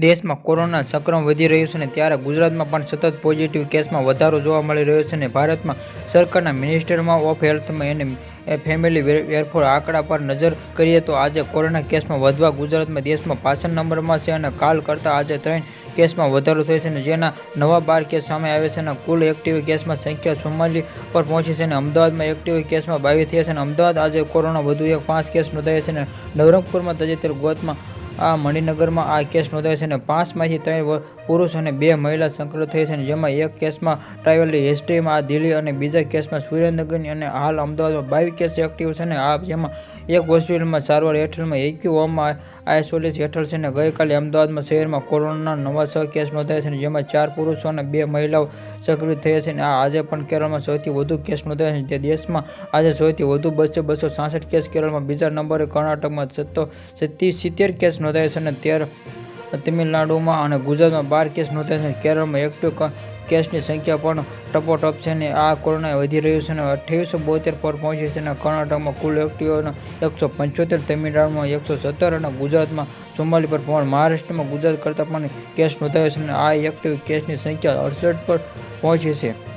દેશમાં કોરોના સંક્રમણ વધી રહ્યું છે અને ત્યારે ગુજરાતમાં પણ સતત પોઝિટિવ કેસમાં વધારો જોવા મળી રહ્યો છે અને ભારતમાં સરકારના મિનિસ્ટરમાં ઓફ હેલ્થમાં એને ફેમિલી વેરફોર આંકડા પર નજર કરીએ તો આજે કોરોના કેસમાં વધવા ગુજરાતમાં દેશમાં પાછળ નંબરમાં છે અને કાલ કરતાં આજે ત્રણ કેસમાં વધારો થયો છે અને જેના નવા બાર કેસ સામે આવે છે અને કુલ એક્ટિવ કેસમાં સંખ્યા ચુમ્માલીસ પર પહોંચી છે અને અમદાવાદમાં એક્ટિવ કેસમાં બાવીસ થયા છે અને અમદાવાદ આજે કોરોના વધુ એક પાંચ કેસ નોંધાયા છે અને નવરંગપુરમાં તજેતર ગોતમાં આ મણિનગરમાં આ કેસ નોંધાયો છે અને પાંચમાંથી ત્રણ પુરુષ અને બે મહિલા સંકલિત થઈ છે જેમાં એક કેસમાં ટ્રાવેલની હિસ્ટ્રીમાં આ દિલ્હી અને બીજા કેસમાં સુરેન્દ્રનગરની અને હાલ અમદાવાદમાં બાવીસ કેસ એક્ટિવ છે અને આ જેમાં એક હોસ્પિટલમાં સારવાર હેઠળમાં એક્યુ હોમમાં આઇસોલેસ હેઠળ છે અને ગઈકાલે અમદાવાદમાં શહેરમાં કોરોનાના નવા છ કેસ નોંધાયા છે અને જેમાં ચાર પુરુષો અને બે મહિલાઓ સક્રિય થયા છે અને આ આજે પણ કેરળમાં સૌથી વધુ કેસ નોંધાયા છે જે દેશમાં આજે સૌથી વધુ બસો બસો સાસઠ કેસ કેરળમાં બીજા નંબરે કર્ણાટકમાં સત્તો સિત્તેર કેસ નોંધાયા છે અને તેર તમિલનાડુમાં અને ગુજરાતમાં બાર કેસ નોંધાયા છે. કેરળમાં એક્ટિવ કેસની સંખ્યા પણ ટપોટપ છે અને આ કોરોના વધી રહ્યું છે અને અઠ્યાવીસો બોતેર પર પહોંચી છે અને કર્ણાટકમાં કુલ એક્ટિવના એકસો પંચોતેર, તમિલનાડુમાં એકસો સત્તર અને ગુજરાતમાં ચુમ્માલીસ પર પણ મહારાષ્ટ્રમાં ગુજરાત કરતાં પણ કેસ નોંધાયો છે અને આ એક્ટિવ કેસની સંખ્યા અડસઠ પર પહોંચી છે.